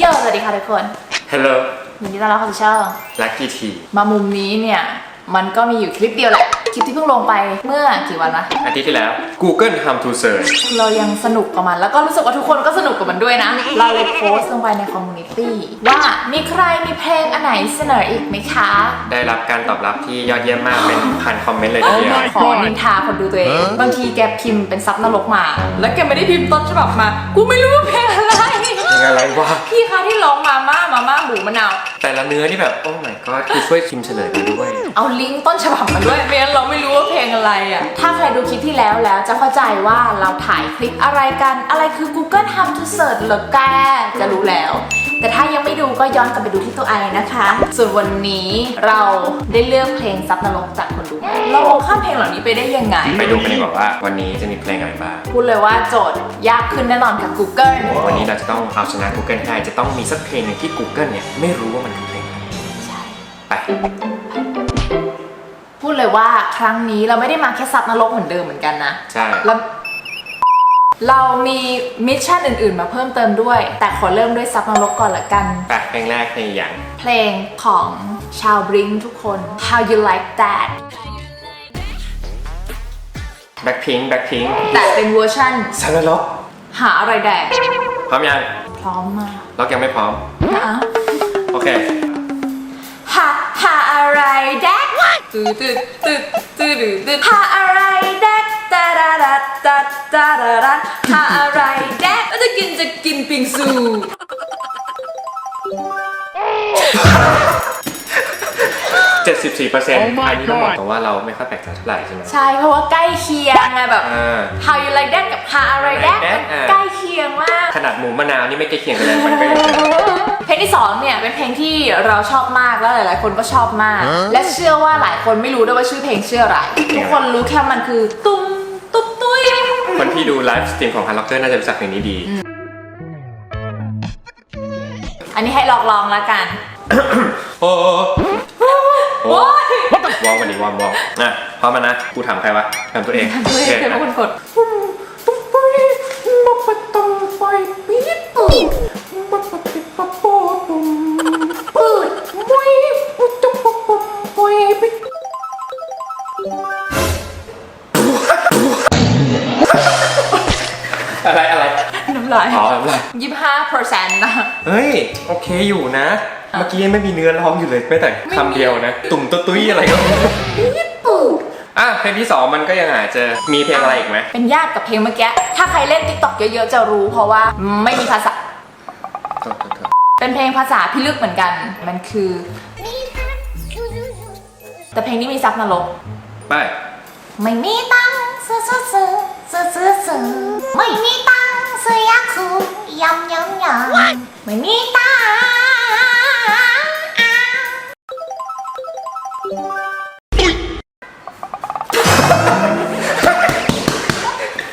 โยสวัสดีค่ะทุกคน Hello ยินดีต้อนรับเข้าสู่ช่อง Lucky T มามุมนี้เนี่ยมันก็มีอยู่คลิปเดียวแหละ คลิปที่เพิ่งลงไปเมื่อกี่วันวะอาทิตย์ที่แล้ว Google How to Search เรายังสนุกกับมันแล้วก็รู้สึกว่าทุกคนก็สนุกกับมันด้วยนะ เราเลยโพสต์ลงไปในคอมมูนิตี้ว่ามีใครมีเพลงอันไหนเสนออีกไหมคะ ได้รับการตอบรับที่ยอดเยี่ยมมากเป็นพันคอมเมนต์เลยทีเดียว ขอนินทาคนดูตัวเอง บางทีแกพิมพ์เป็นซับนรกมา แล้วแกไม่ได้พิมพ์ต้นฉบับมา กูไม่รู้ว่าเพลงอะไรยั งอะไรวะ พี่คะที่ร้องมาม่ามาม่าหมูมะนาว แต่ละเนื้อที่แบบ โอ้ my god คือช่วยพิมพ์เฉลยมาด้วย เอาลิงก์ต้นฉบับมาด้วยไม่งั้นเราไม่รู้ว่าเพลงอะไรอะ ถ้าใครดูคลิปที่แล้วแล้วจะเข้าใจว่าเราถ่ายคลิปอะไรกัน อะไรคือ Google How to Search เหรอแกจะรู้แล้ว แต่ถ้ายังไม่ดูก็ย้อนกลับไปดูที่ตัวไอนะคะ ส่วนวันนี้เราได้เลือกเพลงซับนรกจากคนดู เราเอาข้ามเพลงเหล่านี้ไปได้ยังไง ไปดูกันดีกว่าว่าวันนี้จะมีเพลงอะไรบ้าง พูดเลยว่าโจทย์ยากขึ้นแน่นอนกับ Google วันนี้เราจะต้องเอาชนะ Google ให้ได้จะต้องมีสักเพลงหนึ่งที่ Google เนี่ยไม่รู้ว่ามันคือเพลงอะไรใช่ไปพูดเลยว่าครั้งนี้เราไม่ได้มาแค่ซับนรกเหมือนเดิมเหมือนกันนะใช่เรา เรามีมิชชั่นอื่นๆ มาเพิ่มเติมด้วย แต่ขอเริ่มด้วยซับนรกก่อนละกัน ไปเพลงแรกเพลงอย่าง เพลงของชาวบริงทุกคน How you like that Blackpink Blackpink แต่เป็นเวอร์ชั่นซาร์ล็อกหาอะไรแดก พร้อมยัง พร้อมมาล็อกยังไม่พร้อม นะโอเค หาหาอะไรแดกตืดตืดตืดตืดตืดตืดหาอะไรแดกตาดาดาตา ตาดาดาหาอะไรแดกแล้วจะกินจะกินปิงซู 74%อันนี้ต้องบอกตรงว่าเราไม่ค่อยแปลกใจเท่าไหร่ใช่ไหม ใช่ เพราะว่าใกล้เคียงไงแบบ อ่า How you like that กับ How อะไรแดก Like that อ่าใกล้เคียงมาก ขนาดหมูมะนาวนี่ไม่ใกล้เคียงกันเลยมันก็ยังเพลงที่สองเนี่ยเป็นเพลงที่เราชอบมากแล้วหลาย ๆ คนก็ชอบมาก และเชื่อว่าหลายคนไม่รู้ด้วยว่าชื่อเพลงชื่ออะไร ทุกคนรู้แค่มันคือตุ้มตุ๊บตุ้ย คนที่ดูไลฟ์สตรีมของฮันล็อกเกอร์น่าจะรู้จักเพลงนี้ดี อันนี้ให้ลองลองๆแล้วกัน โอ้โหโอ้ยวอร์มกันดิวอร์มวอร์มอะพร้อมมานะ กูถามใครวะถามตัวเองตัวเองโอเคเป็นนะคนกด อะไรอะไรน้ำลายอ๋ออะไรยี่ห้าเปอร์เซ็นต์นะ เฮ้ย โอเคอยู่นะ เมื่อกี้ยังไม่มีเนื้อร้องอยู่เลยแม้แต่คำเดียวนะ ตุ่มตุ้ยตุ้ยอะไรก็ไม่รู้ญี่ปุ่นอะเพลงที่สองมันก็ยังอาจจะมีเพลงอะไรอีกไหมเป็นญาติกับเพลงเมื่อกี้ ถ้าใครเล่นติ๊กต็อกเยอะๆจะรู้เพราะว่าไม่มีภาษาโทษโทษโทษเป็นเพลงภาษาพิลึกเหมือนกัน มันคือ แต่เพลงนี้มีซับนรกไป ไม่มีตังค์ซื้อซื้อซื้อซื้อซื้อซื้อไม่มีตังค์ ซื้อยาคูยำยำยำไม่มีตังค์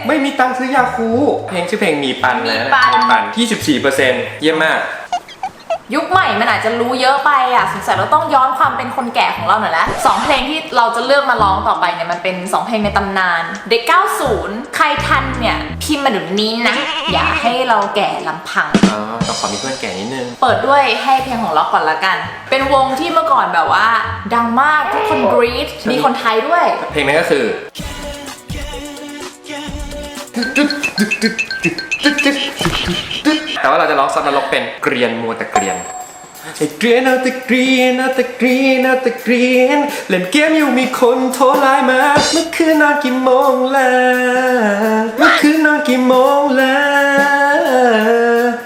ไม่มีตังค์ซื้อยาคู เพลงชื่อเพลงมีปันนะปัน24%เยี่ยมมาก ยุคใหม่มันอาจจะรู้เยอะไปอะสงสัยเราต้องย้อนความเป็นคนแก่ของเราหน่อยละสองเพลงที่เราจะเลือกมาร้องต่อไปเนี่ยมันเป็นสองเพลงในตำนาน เด็ก 90 ใครทันเนี่ยพิมพ์มาเดี๋ยวนี้นะ อย่าให้เราแก่ลำพัง อ๋อต้องขอมีเพื่อนแก่นิดนึง เปิดด้วยให้เพลงของล็อกก่อนละกัน เป็นวงที่เมื่อก่อนแบบว่า ดังมากทุกคนกรี๊ดมีคนไทยด้วย เพลงนั้นก็คือ แต่ว่าเราจะร้องซับนรกเป็นเกรียนมัวแต่เกรียนไอ้เกรียนเอาแต่เกรียนเอาแต่เกรียนเอาแต่เกรียนเล่นเกมอยู่มีคนโทรไลน์มา เมื่อคืนนอนกี่โมงแล้วเมื่อคืนนอนกี่โมงแล้ว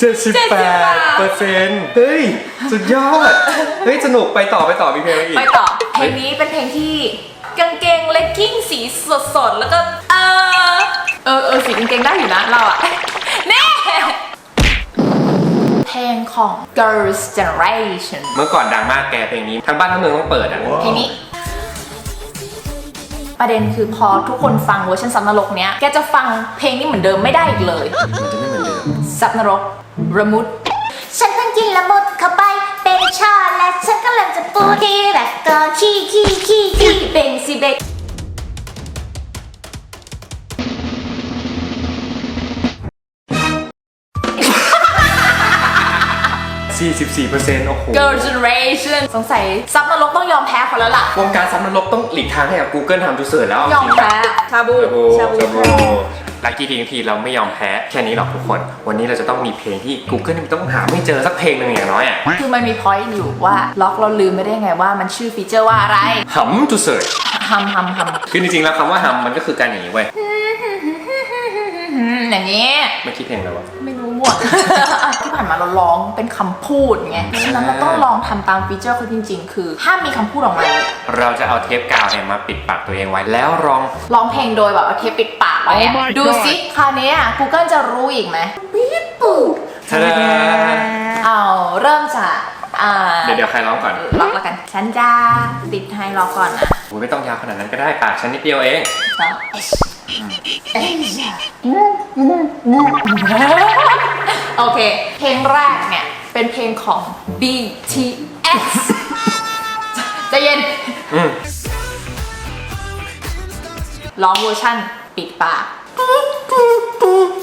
เจ็ดสิบแปดเปอร์เซ็นต์เฮ้ย สุดยอด เฮ้ย สนุกไปต่อไปต่อมีเพลงอะไรอีก ไปต่อเพลงนี้เป็นเพลงที่กางเกงเลกกิ้งสีสดๆแล้วก็เออเออเออสีกางเกงได้อยู่นะเราอะแน่เพลงของ Girls Generation เมื่อก่อนดังมากแกเพลงนี้ ทั้งบ้านทั้งเมืองต้องเปิดอะเพลงนี้ ประเด็นคือพอทุกคนฟังเวอร์ชันซับนรกเนี้ย แกจะฟังเพลงนี้เหมือนเดิมไม่ได้อีกเลย มันจะไม่เหมือนเดิมซับนรกระมุด ฉันเพิ่งกินละมุดเข้าไปเป็นชาและฉันกำลังจะปูที่แบบก็ขี้ขี้ขี้ขี้เป็นสิเบก44%โอ้โห Girl Generation สงสัยซับนรกต้องยอมแพ้เขาแล้วล่ะ วงการซับนรกต้องหลีกทางให้กับ Google ทำดูเสิร์ชแล้วยอมแพ้ชาบูชาบูชาบู ลักกี้ทีทีเราไม่ยอมแพ้แค่นี้หรอกทุกคน วันนี้เราจะต้องมีเพลงที่ Google ต้องหาไม่เจอสักเพลงหนึ่งอย่างน้อยอะคือมันมีพอยต์อยู่ว่าล็อกเราลืมไม่ได้ไงว่ามันชื่อฟีเจอร์ว่าอะไรหำดูเสิร์ชฮัมฮัมฮัมคือจริงๆแล้วคำว่าหำมันก็คือการอย่างนี้เว้ยอย่างนี้ไม่คิดเพลงแล้ววะไม่ รู้หมดที่ผ่านมาเราร้องเป็นคำพูดไงฉะนั้นเราต้องลองทำตามฟีเจอร์เขาจริง ๆ คือห้ามมีคำพูดออกมาเลยเราจะเอาเทปกาวเนี่ยมาปิดปากตัวเองไว้ แล้วร้อง ร้องเพลงโดยแบบเอาเทปปิดปากไว้อะ Oh my ดู God ซิคราวนี้อะ Google จะรู้อีกไหมปี๊ดปูทะดาเอาเริ่มจากอ่าเดี๋ยวเดี๋ยวใครร้องก่อนล็อกแล้วกัน ฉันจะติดให้ล็อกก่อนนะโอ้ยไม่ต้องยาวขนาดนั้นก็ได้ปากฉันนิดเดียวเอง สอง โอเค เพลงแรกเนี่ย เป็นเพลงของ BTS ใจะเย็นอืมร้องเวอร์ชั่นปิดปาก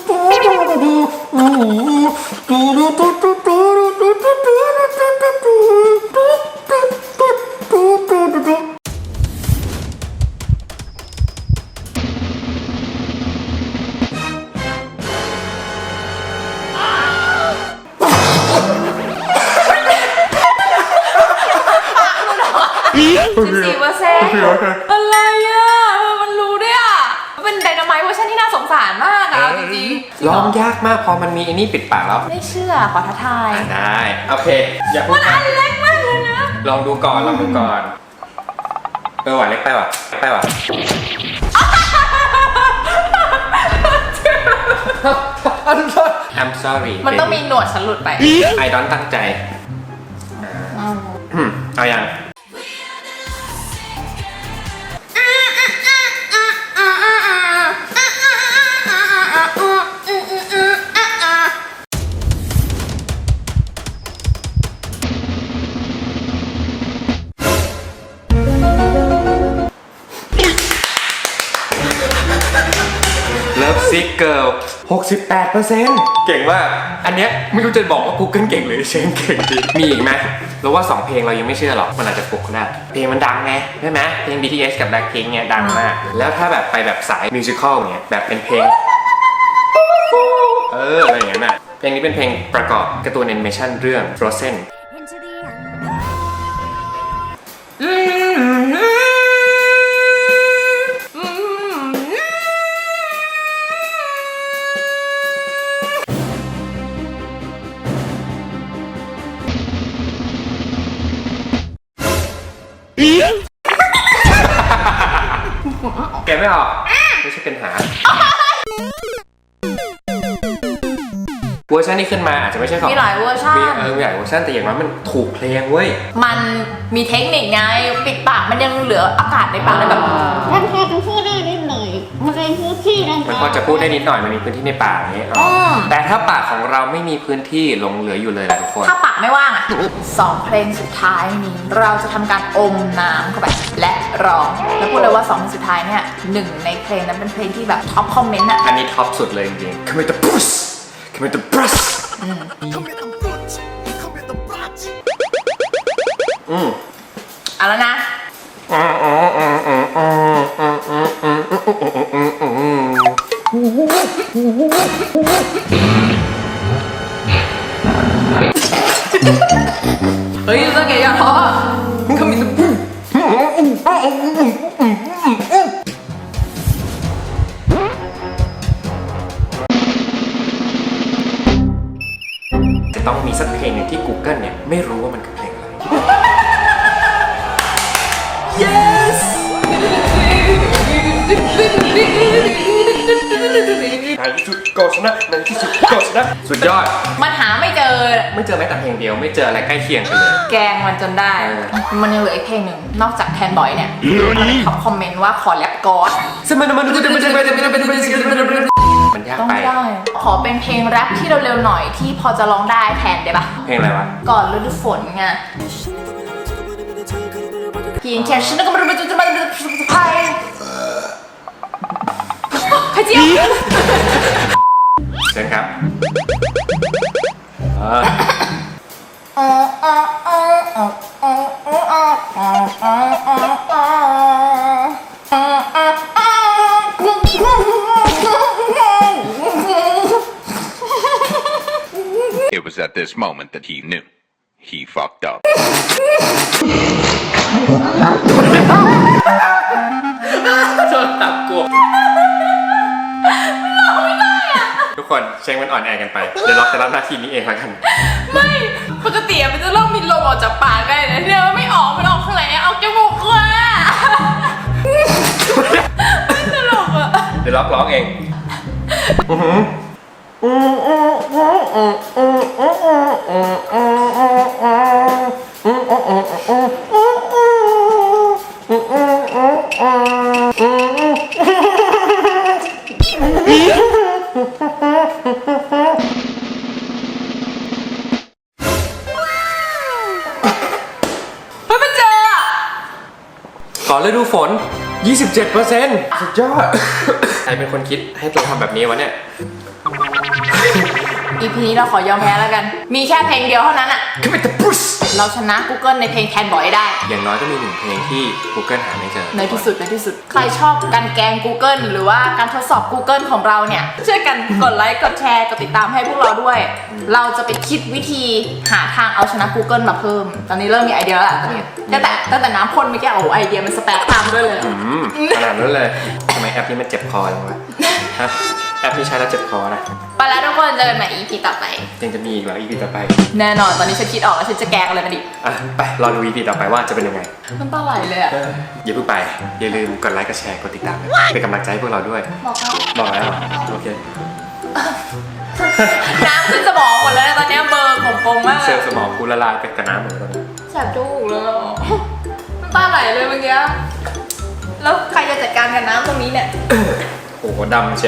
สิบ สี่เปอร์เซ็นต์อะไรอะมันรู้ด้วยอะเป็นไดนาไมต์เวอร์ชันที่น่าสงสารมากอะจริงๆจริงเหร้องยากมากพอมันมีไอันนี้ปิดปากแล้วไม่เชื่อขอท้าทาย อะได้โอเค อย่าพูดมันอันเล็กมากเลยนะ ลองดูก่อนลองดูก่อนเออหวานเล็กไปว่ะเล็กไปว่ะ I'm sorry มันต้องมีหนวดฉันหลุดไป ไอดอนตั้งใจอืมเอายัง ซิกเกิล68%เก่งมาก อันเนี้ยไม่รู้จะบอกว่า Google เก่งหรือเชนเก่งดีมีอีกไหมเราว่า 2 เพลงเรายังไม่เชื่อหรอก มันอาจจะฟุกก็ได้เพลงมันดังไงใช่ไหมเพลง BTS กับ Blackpink เนี่ยดังมาก แล้วถ้าแบบไปแบบสายมิวสิควลเนี่ยแบบเป็นเพลง เออ อะไรอย่างนั้นอะเพลงนี้เป็นเพลงประกอบการ์ตูนแอนิเมชันเรื่อง Frozen into the ไม่ใช่เป็นหา ร์ชันที่ขึ้นมาอาจจะไม่ใช่ของมีหลายเวอร์ชัน มีเออมีหลายเวอร์ชันแต่อย่างน้อยมันถูกเพลงเว้ย มันมีเทคนิคไงปิดปากมันยังเหลืออากาศในปากเลยแบบมันพอจะพูดได้นิดหน่อยมันเป็นพื้นที่นะมันพอจะพูดได้นิดหน่อยมันมีพื้นที่ในปากอย่างเงี้ยอ๋ออมแต่ถ้าปากของเราไม่มีพื้นที่หลงเหลืออยู่เลยล่ะทุกคน ถ้าปากไม่ว่างอะสองเพลงสุดท้ายนี้ เราจะทำการอมน้ำเข้าไปและร้องแล้วพูดเลยว่าสองเพลงสุดท้ายเนี่ยหนึ่งในเพลงนั้นเป็นเพลงที่แบบท็อปคอมเมนต์อะอันนี้ท็อปสุดเลยจริงๆ Come with the brush Come with the brush อืมเอาแล้วนะเฮ้ยสังเกตอย่าท้อ Come with the brush สุดยอด มันหาไม่เจอ ไม่เจอแม้แต่เพลงเดียวไม่เจออะไรใกล้เคียงกันเลย แกล้งมันจนได้ เออ มันยังเหลืออีกเพลงหนึ่งนอกจากแทนบอยเนี่ยมันท็อปคอมเมนต์ว่าขอแรปกอดสมัยนั้นมันก็จะไม่ใช่ไม่ใช่ไม่ใช่ไม่ใช่มันยากต้องไป ได้ ขอเป็นเพลงแรปที่เร็วๆหน่อยที่พอจะร้องได้แทนได้ปะเพลงอะไรวะ ก่อนฤดูฝนไงเพียงแค่ฉันก็ไม่รู้จะจะมา It was at this moment that he knew. He fucked up. โดนตับกวทุกคนเช็คมันอ่อนแอกันไป เดี๋ยวเราจะรับหน้าที่นี้เองแล้วกัน ไม่ปกติอะมันจะเริ่มมีลมออกจากปากได้นะเนี่ยมันไม่ออกมันออกข้างไหนอะออกจมูกว่ะไม่ตลกอะเดี๋ยวล็อกร้องเองเฤดูฝน 27%สุดยอด ใครเป็นคนคิดให้เราทำแบบนี้วะเนี่ย อีพีนี้เราขอยอมแพ้แล้วกัน มีแค่เพลงเดียวเท่านั้นอะขึ้นไปตะปุส เราชนะ Google ในเพลงแคนบอยได้ อย่างน้อยก็มีหนึ่งเพลงที่ Google หาไม่เจอในที่สุดในที่สุด ใครชอบการแกล้ง Google หรือว่าการทดสอบ Google ของเราเนี่ย ช่วยกันกดไลค์ กดแชร์ กดติดตามให้พวกเราด้วย เราจะไปคิดวิธีหาทางเอาชนะ Google มาเพิ่ม ตอนนี้เริ่มมีไอเดียแล้วล่ะตั้งแต่ตั้งแต่น้ำพ่นเมื่อกี้โอ้โหไอเดียมันสแปรตามด้วยเลย อืมขนาดนั้นเลยทำไมแอปนี้มันเจ็บคอจังวะฮะ แอปนี้ใช้แล้วเจ็บคอนะไปแล้วทุกคนเจอกันใหม่ EP ต่อไป ยังจะมีอีกเหรอ EP ต่อไป แน่นอนตอนนี้ฉันคิดออกแล้วฉันจะแกล้งอะไรมาดิอะ ไป รอดู EP ต่อไปว่าจะเป็นยังไง น้ำตาไหลเลยอะ อย่าเพิ่งไป อย่าลืมกดไลค์ กดแชร์ กดติดตามด้วยเป็นกำลังใจให้พวกเราด้วย บอกเขาบอกแล้วเหรอโอเค น้ำขึ้นสมองหมดแล้วนะตอนนี้เบลอร์ผมกงมากเซเลลยล์สมองกูละลายไปกับน้ำหมดแล้วตอนนี้แสบจมูกเลยอะน้ำตาไหลเลยเมื่อกี้ แล้วใครจะจัดการกับน้ำตรงนี้เนี่ย โอ้โหดำเชียว